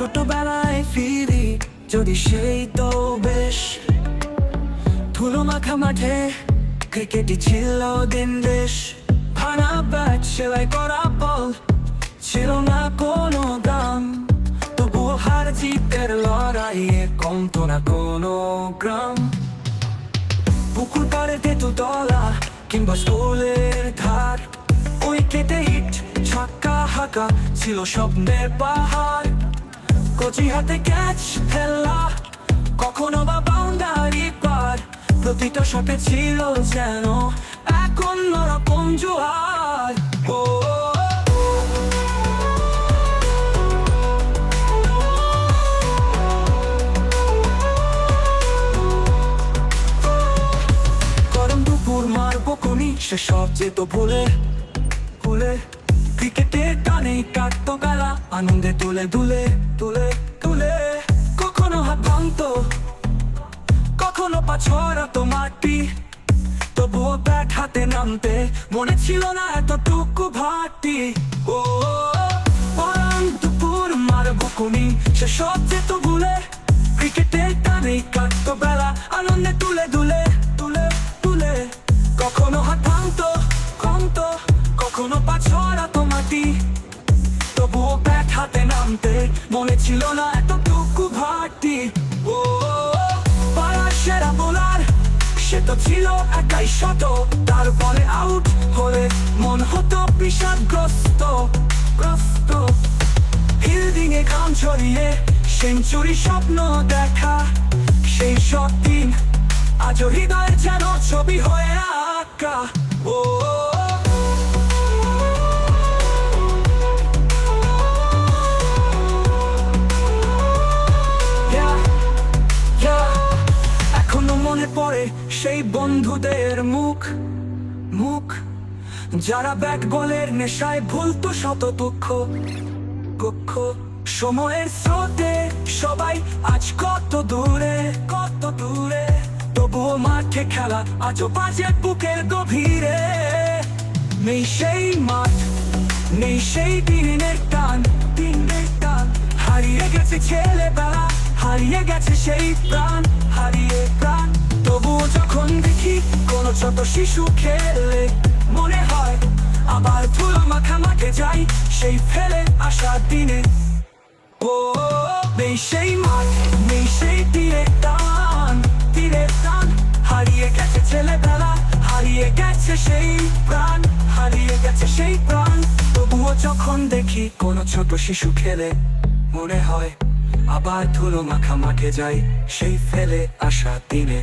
ছোটবেলায় ফিরি, যদি সেই তো বেশ। ধুলো মাখা মাঠে ক্রিকেটই ছিল দিন দেশ। ভাঙা ব্যাট সেলাই করা বল ছিল না কোনো দাম তবুও হার জিতের লড়াইয়ে কমতো না কোনো গ্রাম। পুকুর পাড়ে তেতু তলা কিংবা স্কুলের ধার। উইকেটে হিট ছক্কা হাঁকা ছিল স্বপ্নের পাহাড়। কচি হাতে ক্যাচ ফেলা কখনো বা বাউন্ডারি পার। প্রতিটা শটে ছিল যেন এক অন্যরকম জোয়ার। ও গরম সে সব যেত ভুলে ভুলে। ক্রিকেটে টানে কাটতো আনন্দে তুলে দুলে তুলে তুলে কখনো হাত কখনো পা ছড়াতো মাটি। তবুও ব্যাট হাতে নামতে মনে ছিল না এতটুকু ভাটি। ও দুপুর মারবো কোনি সে সব যেত ভুলে। ক্রিকেটে টানে কাটতো বেলা, আনন্দে তুলে দুলে তুলে তুলে কখনো হাত ভাঙতো কমতো কখনো পা ছড়াতো মাটি। তবুও ব্যাট নামতে মনে ছিল না এতটুকু ভাটি ও, পাড়ার সেরা বোলার, সে তো ছিল একাই শত। তারপরে আউট হলে মন হতো বিষাদগ্রস্ত, গ্রস্ত। ফিল্ডিং এ ঘাম ছড়িয়ে সেঞ্চুরি স্বপ্ন দেখা। সেই সব দিন আজও হৃদয়ের যেন ছবি হয়ে আঁকা। মনে পড়ে সেই বন্ধুদের মুখ মুখ, যারা ব্যাট বলের নেশায় ভুলতো শত দুঃখ দুঃখ। সময়ের স্রোতে সবাই আজ কত দূরে কত দূরে। তবুও মাঠে খেলা আজও বাজে বুকের গভীরে। নেই সেই মাঠ, নেই সেই দিনের টান দিনের টান। হারিয়ে গেছে ছেলেবেলা, হারিয়ে গেছে সেই প্রাণ, হারিয়ে প্রাণ। ছোট শিশু খেলে, মনে হয় আবার ধুলো মাখা মাঠে যাই সেই ফেলে আসা দিনে। ও, নেই সেই মাঠ, নেই সেই তীরে টান তীরে টান, হারিয়ে গেছে ছেলেবেলা, হারিয়ে গেছে সেই প্রাণ, হারিয়ে গেছে সেই প্রাণ। তবুও যখন দেখি কোনো ছোট শিশু খেলে, মনে হয় আবার ধুলো মাখা মাঠে যাই সেই ফেলে আসা দিনে।